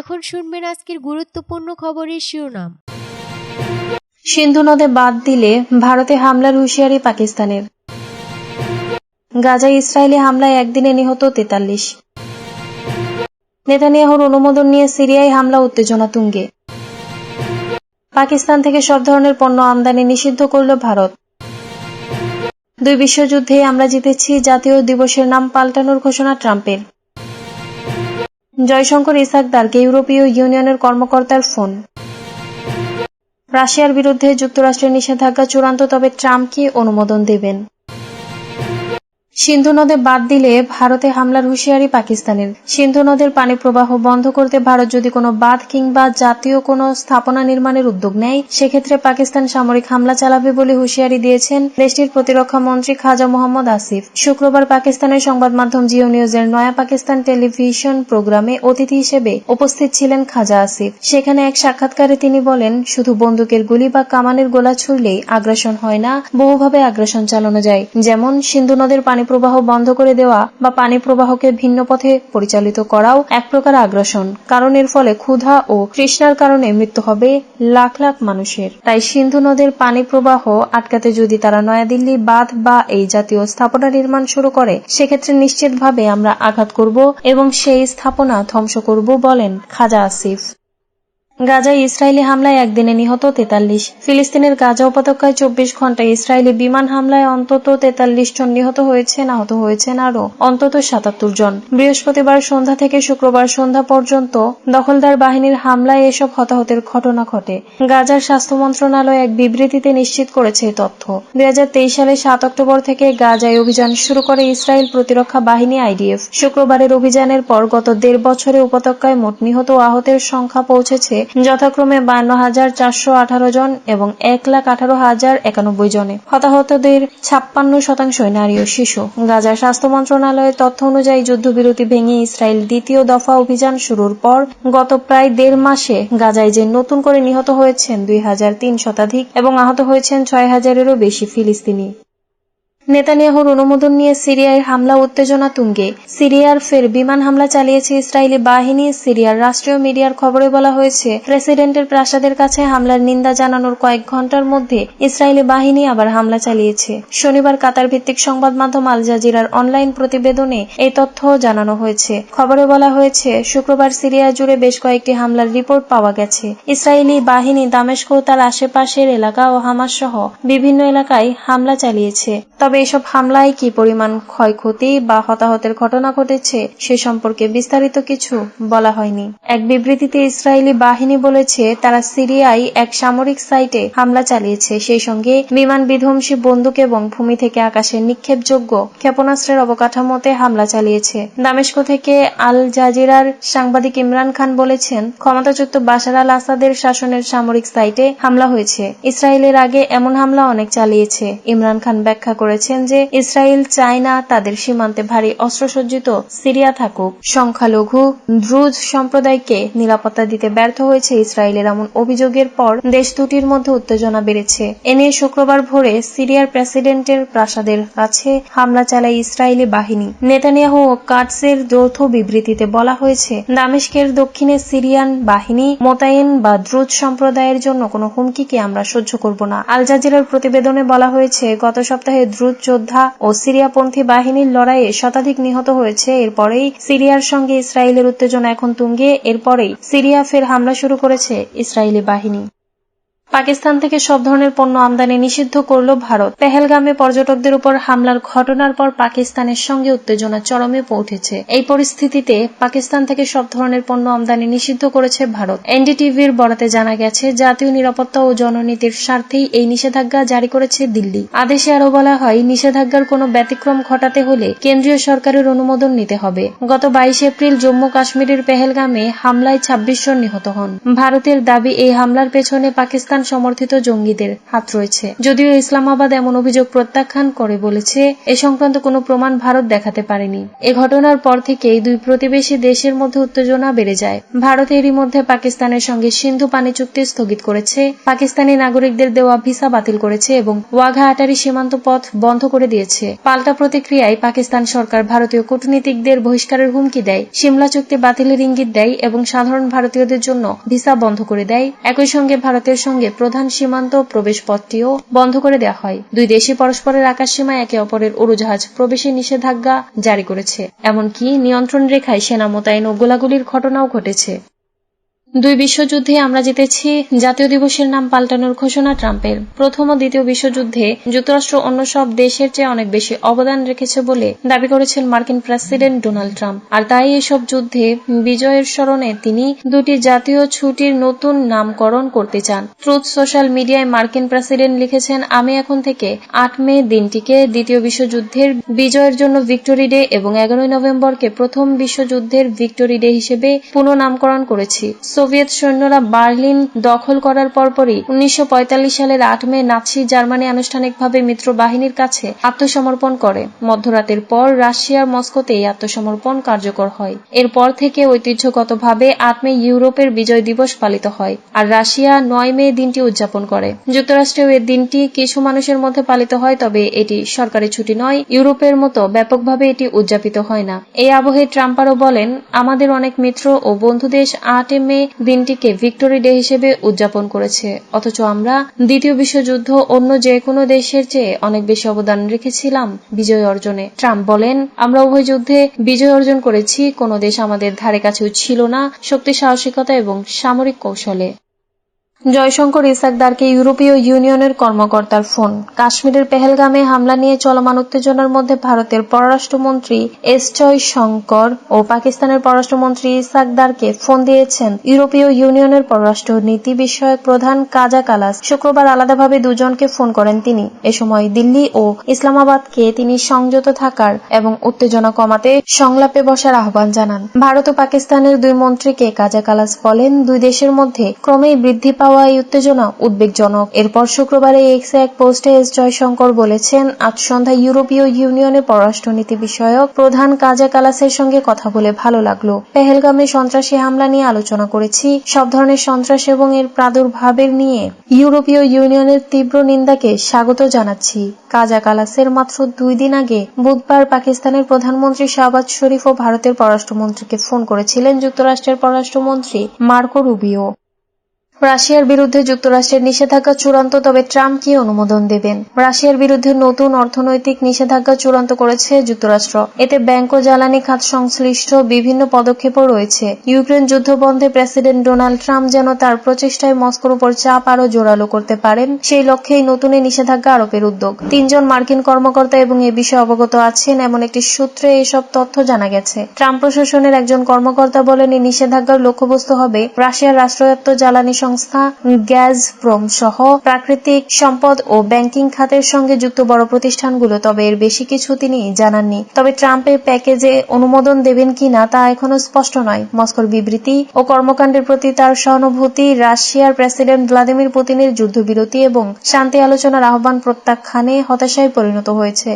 এখন শুনবেন আজকের গুরুত্বপূর্ণ খবরের শিরোনাম। সিন্ধু নদে বাদ দিলে ভারতে হামলার হুঁশিয়ারি পাকিস্তানের। গাজা ইসরায়েলি হামলায় একদিনে নিহত তেতাল্লিশ। নেতানিয়াহুর অনুমোদন নিয়ে সিরিয়ায় হামলা উত্তেজনা তুঙ্গে। পাকিস্তান থেকে সব ধরনের পণ্য আমদানি নিষিদ্ধ করল ভারত। দুই বিশ্বযুদ্ধে আমরা জিতেছি জাতীয় দিবসের নাম পাল্টানোর ঘোষণা ট্রাম্পের। জয়শঙ্কর ইসাকদারকে ইউরোপীয় ইউনিয়নের কর্মকর্তার ফোন। রাশিয়ার বিরুদ্ধে যুক্তরাষ্ট্রের নিষেধাজ্ঞা চূড়ান্ত, তবে ট্রাম্প কি অনুমোদন দেবেন? সিন্ধু নদে বাদ দিলে ভারতে হামলার হুঁশিয়ারি পাকিস্তানের। সিন্ধু নদের পানি প্রবাহ বন্ধ করতে ভারত যদি কোনো বাঁধ কিংবা জাতীয় কোনো স্থাপনা নির্মাণের উদ্যোগ নেয়, সেক্ষেত্রে পাকিস্তান সামরিক হামলা চালাবে বলে হুঁশিয়ারি দিয়েছেন দেশটির প্রতিরক্ষা মন্ত্রী খাজা মোহাম্মদ আসিফ। শুক্রবার পাকিস্তানের সংবাদ মাধ্যম জিও নিউজের নয়া পাকিস্তান টেলিভিশন প্রোগ্রামে অতিথি হিসেবে উপস্থিত ছিলেন খাজা আসিফ। সেখানে এক সাক্ষাৎকারে তিনি বলেন, শুধু বন্দুকের গুলি বা কামানের গোলা ছুড়লেই আগ্রাসন হয় না, বহুভাবে আগ্রাসন চালানো যায়। যেমন, সিন্ধু নদের পানি প্রবাহ বন্ধ করে দেওয়া বা পানি প্রবাহকে ভিন্ন পথে পরিচালিত করাও এক প্রকার আগ্রাসন। কারণ এর ফলে ক্ষুধা ও তৃষ্ণার কারণে মৃত্যু হবে লাখ লাখ মানুষের। তাই সিন্ধু নদের পানি প্রবাহ আটকাতে যদি তারা নয়াদিল্লি, বাঁধ বা এই জাতীয় স্থাপনা নির্মাণ শুরু করে, সেক্ষেত্রে নিশ্চিতভাবে আমরা আঘাত করব এবং সেই স্থাপনা ধ্বংস করব বলেন খাজা আসিফ। গাজায় ইসরায়েলি হামলায় একদিনে নিহত তেতাল্লিশ। ফিলিস্তিনের গাজা উপত্যকায় চব্বিশ ঘন্টায় ইসরায়েলি বিমান হামলায় অন্তত তেতাল্লিশ জন নিহত হয়েছেন, আহত হয়েছেন আরও অন্তত সাতাত্তর জন। বৃহস্পতিবার সন্ধ্যা থেকে শুক্রবার সন্ধ্যা পর্যন্ত দখলদার বাহিনীর হামলায় এসব হতাহতের ঘটনা ঘটে। গাজার স্বাস্থ্য মন্ত্রণালয় এক বিবৃতিতে নিশ্চিত করেছে এই তথ্য। দু হাজার তেইশ সালের সাত অক্টোবর থেকে গাজায় অভিযান শুরু করে ইসরায়েল প্রতিরক্ষা বাহিনী আইডিএফ। শুক্রবারের অভিযানের পর গত দেড় বছরে উপত্যকায় মোট নিহত আহতের সংখ্যা পৌঁছেছে যথাক্রমে বান্ন হাজার চারশো আঠারো জন এবং এক লাখ আঠারো হাজার একানব্বই জনে। হতাহতদের ছাপ্পান্ন শতাংশই নারী ও শিশু। গাজার স্বাস্থ্য মন্ত্রণালয়ের তথ্য অনুযায়ী যুদ্ধবিরতি ভেঙে ইসরায়েল দ্বিতীয় দফা অভিযান শুরুর পর গত প্রায় দেড় মাসে গাজায় যে নতুন করে নিহত হয়েছেন দুই হাজার তিন শতাধিক এবং আহত হয়েছেন ছয় হাজারেরও বেশি ফিলিস্তিনি। নেতানিয়াহুর অনুমোদন নিয়ে সিরিয়ায় হামলা, উত্তেজনা তুঙ্গে। সিরিয়ার ফের বিমান হামলা চালিয়েছে ইসরায়েলি বাহিনী। সিরিয়ার রাষ্ট্রীয় মিডিয়ার খবরে বলা হয়েছে, প্রেসিডেন্টের প্রাসাদের কাছে হামলার নিন্দা জানানোর কয়েক ঘণ্টার মধ্যে ইসরায়েলি বাহিনী আবার হামলা চালিয়েছে। শনিবার কাতার ভিত্তিক সংবাদ মাধ্যম আল জাজিরার অনলাইন প্রতিবেদনে এই তথ্য জানানো হয়েছে। খবরে বলা হয়েছে, শুক্রবার সিরিয়া জুড়ে বেশ কয়েকটি হামলার রিপোর্ট পাওয়া গেছে। ইসরায়েলি বাহিনী দামেস্ক ও তার আশেপাশের এলাকা ও হামাস সহ বিভিন্ন এলাকায় হামলা চালিয়েছে। তবে এসব হামলায় কি পরিমাণ ক্ষয়ক্ষতি বা হতাহতের ঘটনা ঘটেছে সে সম্পর্কে বিস্তারিত কিছু বলা হয়নি। এক বিবৃতিতে ইসরায়েলি বাহিনী বলেছে, তারা সিরিয়ায় এক সামরিক সাইটে হামলা চালিয়েছে। সেই সঙ্গে বিমান বিধ্বংসী বন্দুক এবং ভূমি থেকে আকাশের নিক্ষেপযোগ্য ক্ষেপণাস্ত্রের অবকাঠামোতে হামলা চালিয়েছে। দামেস্ক থেকে আল জাজিরার সাংবাদিক ইমরান খান বলেছেন, ক্ষমতাচ্যুত বাশার আল আসাদের শাসনের সামরিক সাইটে হামলা হয়েছে। ইসরায়েলের আগে এমন হামলা অনেক চালিয়েছে। ইমরান খান ব্যাখ্যা করেছেন যে ইসরায়েল চায় না তাদের সীমান্তে ভারী অস্ত্রসজ্জিত সিরিয়া থাকুক। সংখ্যালঘু দ্রুজ সম্প্রদায়কে নিরাপত্তা দিতে ব্যর্থ হয়েছে ইসরায়েলের এমন অভিযোগের পর দেশ দুটির মধ্যে উত্তেজনা বেড়েছে। এ নিয়ে শুক্রবার ভোরে সিরিয়ার প্রেসিডেন্টের প্রাসাদের কাছে হামলা চালায় ইসরায়েলি বাহিনী। নেতানিয়াহু ও কাটসের যৌথ বিবৃতিতে বলা হয়েছে, দামেস্কের দক্ষিণে সিরিয়ান বাহিনী মোতায়েন বা দ্রুজ সম্প্রদায়ের জন্য কোনো হুমকিকে আমরা সহ্য করব না। আল জাজিরার প্রতিবেদনে বলা হয়েছে, গত সপ্তাহে দ্রুজ যোদ্ধা ও সিরিয়াপন্থী বাহিনীর লড়াইয়ে শতাধিক নিহত হয়েছে। এরপরেই সিরিয়ার সঙ্গে ইসরায়েলের উত্তেজনা এখন তুঙ্গে। এরপরেই সিরিয়া ফের হামলা শুরু করেছে ইসরায়েলি বাহিনী। পাকিস্তান থেকে সব ধরনের পণ্য আমদানি নিষিদ্ধ করল ভারত। পেহেলগামে পর্যটকদের উপর হামলার ঘটনার পর পাকিস্তানের সঙ্গে উত্তেজনা চরমে পৌঁছেছে। এই পরিস্থিতিতে পাকিস্তান থেকে সব ধরনের পণ্য আমদানি নিষিদ্ধ করেছে ভারত। এনডিটিভির বরাতে জানা গেছে, জাতীয় নিরাপত্তা ও জননীতির স্বার্থেই এই নিষেধাজ্ঞা জারি করেছে দিল্লি। আদেশে আরও বলা হয়, নিষেধাজ্ঞার কোনো ব্যতিক্রম ঘটাতে হলে কেন্দ্রীয় সরকারের অনুমোদন নিতে হবে। গত বাইশ এপ্রিল জম্মু কাশ্মীরের পেহেলগামে হামলায় ছাব্বিশ জন নিহত হন। ভারতের দাবি, এই হামলার পেছনে পাকিস্তান পাকিস্তান সমর্থিত জঙ্গিদের হাত রয়েছে। যদিও ইসলামাবাদ এমন অভিযোগ প্রত্যাখ্যান করে বলেছে, এ সংক্রান্ত কোনো প্রমাণ ভারত দেখাতে পারেনি। এ ঘটনার পর থেকেই দুই প্রতিবেশী দেশের মধ্যে উত্তেজনা বেড়ে যায়। ভারত এরই মধ্যে পাকিস্তানের সঙ্গে সিন্ধু পানি চুক্তি স্থগিত করেছে। পাকিস্তানি নাগরিকদের দেওয়া ভিসা বাতিল করেছে এবং ওয়াঘা আটারি সীমান্ত পথ বন্ধ করে দিয়েছে। পাল্টা প্রতিক্রিয়ায় পাকিস্তান সরকার ভারতীয় কূটনীতিকদের বহিষ্কারের হুমকি দেয়, সিমলা চুক্তি বাতিলের ইঙ্গিত দেয় এবং সাধারণ ভারতীয়দের জন্য ভিসা বন্ধ করে দেয়। একই সঙ্গে ভারতের সঙ্গে প্রধান সীমান্ত প্রবেশ পথটিও বন্ধ করে দেওয়া হয়। দুই দেশই পরস্পরের আকাশসীমায় একে অপরের উড়োজাহাজ প্রবেশে নিষেধাজ্ঞা জারি করেছে। এমনকি নিয়ন্ত্রণ রেখায় সেনা মোতায়েন ও গোলাগুলির ঘটনাও ঘটেছে। দুই বিশ্বযুদ্ধে আমরা জিতেছি। জাতীয় দিবসের নাম পাল্টানোর ঘোষণা ট্রাম্পের। প্রথম ও দ্বিতীয় বিশ্বযুদ্ধে যুক্তরাষ্ট্র অন্য সব দেশের চেয়ে অনেক বেশি অবদান রেখেছে বলে দাবি করেছেন মার্কিন প্রেসিডেন্ট ডোনাল্ড ট্রাম্প। আর তাই এসব যুদ্ধে বিজয়ের স্মরণে তিনি দুটি জাতীয় ছুটির নতুন নামকরণ করতে চান। ট্রুথ সোশ্যাল মিডিয়ায় মার্কিন প্রেসিডেন্ট লিখেছেন, আমি এখন থেকে আট মে দিনটিকে দ্বিতীয় বিশ্বযুদ্ধের বিজয়ের জন্য ভিক্টোরি ডে এবং এগারোই নভেম্বরকে প্রথম বিশ্বযুদ্ধের ভিক্টোরি ডে হিসেবে পুনঃনামকরণ করেছি। সোভিয়েত সৈন্যরা বার্লিন দখল করার পরপরই উনিশশো পঁয়তাল্লিশ সালের আট মে নাৎসি জার্মানি আনুষ্ঠানিকভাবে মিত্র বাহিনীর কাছে আত্মসমর্পণ করে। মধ্যরাতের পর রাশিয়ার মস্কোতে এই আত্মসমর্পণ কার্যকর হয়। এরপর থেকে ঐতিহ্যগতভাবে আট মে ইউরোপের বিজয় দিবস পালিত হয় আর রাশিয়া নয় মে দিনটি উদযাপন করে। যুক্তরাষ্ট্রেও এর দিনটি কিছু মানুষের মধ্যে পালিত হয়, তবে এটি সরকারি ছুটি নয়, ইউরোপের মতো ব্যাপকভাবে এটি উদযাপিত হয় না। এই আবহে ট্রাম্প আরও বলেন, আমাদের অনেক মিত্র ও বন্ধু দেশ আট মে দিনটিকে ভিক্টোরি ডে হিসেবে উদযাপন করেছে। অথচ আমরা দ্বিতীয় বিশ্বযুদ্ধ অন্য যে কোনো দেশের চেয়ে অনেক বেশি অবদান রেখেছিলাম বিজয় অর্জনে। ট্রাম্প বলেন, আমরা উভয় যুদ্ধে বিজয় অর্জন করেছি, কোনো দেশ আমাদের ধারে কাছেও ছিল না, শক্তি, সাহসিকতা এবং সামরিক কৌশলে। জয়শঙ্কর ইসাকদারকে ইউরোপীয় ইউনিয়নের কর্মকর্তার ফোন। কাশ্মীরের পেহেলগামে হামলা নিয়ে চলমান উত্তেজনার মধ্যে ভারতের পররাষ্ট্রমন্ত্রী এস জয়শঙ্কর ও পাকিস্তানের পররাষ্ট্রমন্ত্রী ইসাকদারকে ফোন দিয়েছেন। ইউরোপীয় ইউনিয়নের পররাষ্ট্র নীতি বিষয়ক প্রধান কাজা কালাস শুক্রবার আলাদাভাবে দুজনকে ফোন করেন তিনি। এ সময় দিল্লি ও ইসলামাবাদকে তিনি সংযত থাকার এবং উত্তেজনা কমাতে সংলাপে বসার আহ্বান জানান। ভারত ও পাকিস্তানের দুই মন্ত্রীকে কাজা কালাস বলেন, দুই দেশের মধ্যে ক্রমেই বৃদ্ধি পাওয়া এই উত্তেজনা উদ্বেগজনক। এরপর শুক্রবারে এক্সে এক পোস্টে এস জয়শঙ্কর বলেছেন, আজ সন্ধ্যায় ইউরোপীয় ইউনিয়নের পররাষ্ট্রনীতি বিষয়ক প্রধান কাজা কালাসের সঙ্গে কথা বলে ভালো লাগল। পেহেলগামে সন্ত্রাসী হামলা নিয়ে আলোচনা করেছি। সব ধরনের সন্ত্রাস এবং এর প্রাদুর্ভাবের নিয়ে ইউরোপীয় ইউনিয়নের তীব্র নিন্দাকে স্বাগত জানাচ্ছি। কাজা কালাসের মাত্র দুই দিন আগে বুধবার পাকিস্তানের প্রধানমন্ত্রী শাহবাজ শরীফ ও ভারতের পররাষ্ট্রমন্ত্রীকে ফোন করেছিলেন যুক্তরাষ্ট্রের পররাষ্ট্রমন্ত্রী মার্কো রুবিও। রাশিয়ার বিরুদ্ধে যুক্তরাষ্ট্রের নিষেধাজ্ঞা চূড়ান্ত, তবে ট্রাম্প কি অনুমোদন দেবেন? রাশিয়ার বিরুদ্ধে নতুন অর্থনৈতিক নিষেধাজ্ঞা চূড়ান্ত করেছে যুক্তরাষ্ট্র। এতে ব্যাংক ও জ্বালানি খাত সংশ্লিষ্ট বিভিন্ন পদক্ষেপও রয়েছে। ইউক্রেন যুদ্ধ বন্ধে প্রেসিডেন্ট ডোনাল্ড ট্রাম্প যেন তার প্রচেষ্টায় মস্কোর উপর চাপ আরও জোরালো করতে পারেন, সেই লক্ষ্যেই নতুন এই নিষেধাজ্ঞা আরোপের উদ্যোগ। তিনজন মার্কিন কর্মকর্তা এবং এ বিষয়ে অবগত আছেন এমন একটি সূত্রে এসব তথ্য জানা গেছে। ট্রাম্প প্রশাসনের একজন কর্মকর্তা বলেন, এই নিষেধাজ্ঞার লক্ষ্যবস্তু হবে রাশিয়ার রাষ্ট্রায়ত্ত জ্বালানি সংস্থা গ্যাজপ্রম সহ প্রাকৃতিক সম্পদ ও ব্যাংকিং খাতের সঙ্গে যুক্ত বড় প্রতিষ্ঠানগুলো, তবে এর বেশি কিছু তিনি জানাননি। তবে ট্রাম্পের প্যাকেজে অনুমোদন দেবেন কিনা তা এখনও স্পষ্ট নয়। মস্কোর বিবৃতি ও কর্মকাণ্ডের প্রতি তার সহানুভূতি রাশিয়ার প্রেসিডেন্ট ভ্লাদিমির পুতিনের যুদ্ধবিরতি এবং শান্তি আলোচনার আহ্বান প্রত্যাখ্যানে হতাশায় পরিণত হয়েছে।